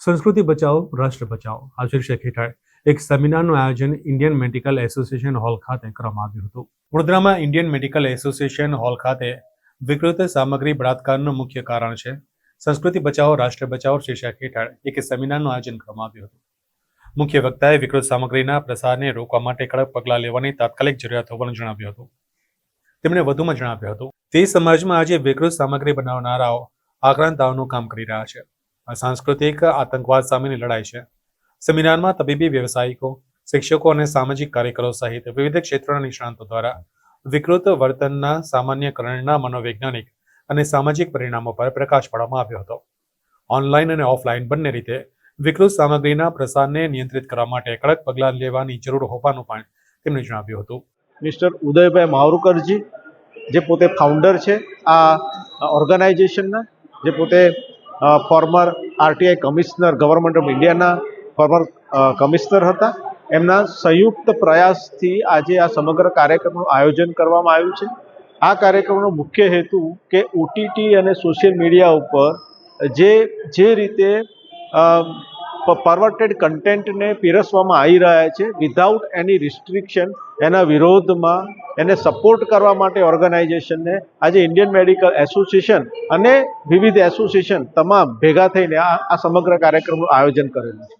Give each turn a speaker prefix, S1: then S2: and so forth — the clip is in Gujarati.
S1: સંસ્કૃતિ બચાવો, રાષ્ટ્ર બચાવો. આ શીર્ષક હેઠળ એક સેમિનારનું આયોજન ઇન્ડિયન મેડિકલ એસોસિએશન હોલ ખાતે કરવામાં આવ્યું હતું. વડોદરામાં ઇન્ડિયન મેડિકલ એસોસિએશન હોલ ખાતે વિકૃત સામગ્રી બળાત્કારનું મુખ્ય કારણ છે સંસ્કૃતિ બચાવો, રાષ્ટ્ર બચાવો શીર્ષક હેઠળ એક સેમિનારનું આયોજન કરવામાં આવ્યું હતું. મુખ્ય વક્તાએ વિકૃત સામગ્રીના પ્રસારને રોકવા માટે કડક પગલાં લેવાની તાત્કાલિક જરૂરિયાત હોવાનું જણાવ્યું હતું. તેમણે વધુમાં જણાવ્યું હતું, તે સમાજમાં આજે વિકૃત સામગ્રી બનાવનારાઓ આક્રાંતાઓનું કામ કરી રહ્યા છે. સાંસ્કૃતિક આતંકવાદ સામેની લડાઈ છે. સેમિનારમાં તબીબી વ્યવસાયિકો, શિક્ષકો અને સામાજિક કાર્યકરો સહિત વિવિધ ક્ષેત્રોના નિષ્ણાંતો દ્વારા વિકૃત વર્તનના સામાન્યકરણના મનોવૈજ્ઞાનિક અને સામાજિક પરિણામો પર પ્રકાશ પાડવામાં આવ્યો હતો. ઓનલાઈન અને ઓફલાઈન બંને રીતે વિકૃત સામગ્રીના પ્રસારને નિયંત્રિત કરવા માટે કડક પગલાં લેવાની જરૂર હોવાનું પણ તેમણે જણાવ્યું હતું.
S2: મિસ્ટર ઉદયભાઈ માવરુકરજી, જે પોતે ફાઉન્ડર છે આ ઓર્ગેનાઇઝેશનના જે પોતે former RTI commissioner government of ઇન્ડિયાના ફોર્મર કમિશનર હતા. એમના સંયુક્ત પ્રયાસથી આજે આ સમગ્ર કાર્યક્રમનું આયોજન કરવામાં આવ્યું છે. આ કાર્યક્રમનો મુખ્ય હેતુ કે ઓટીટી અને સોશિયલ મીડિયા ઉપર જે જે રીતે પરવર્ટેડ કન્ટેન્ટને પીરસવામાં આવી રહ્યા છે. વિધાઉટ એની રિસ્ટ્રિક્શન એના વિરોધમાં એને સપોર્ટ કરવા માટે ઓર્ગેનાઇઝેશનને આજે ઇન્ડિયન મેડિકલ એસોસિએશન અને વિવિધ એસોસિએશન તમામ ભેગા થઈને આ સમગ્ર કાર્યક્રમનું આયોજન કરેલું છે.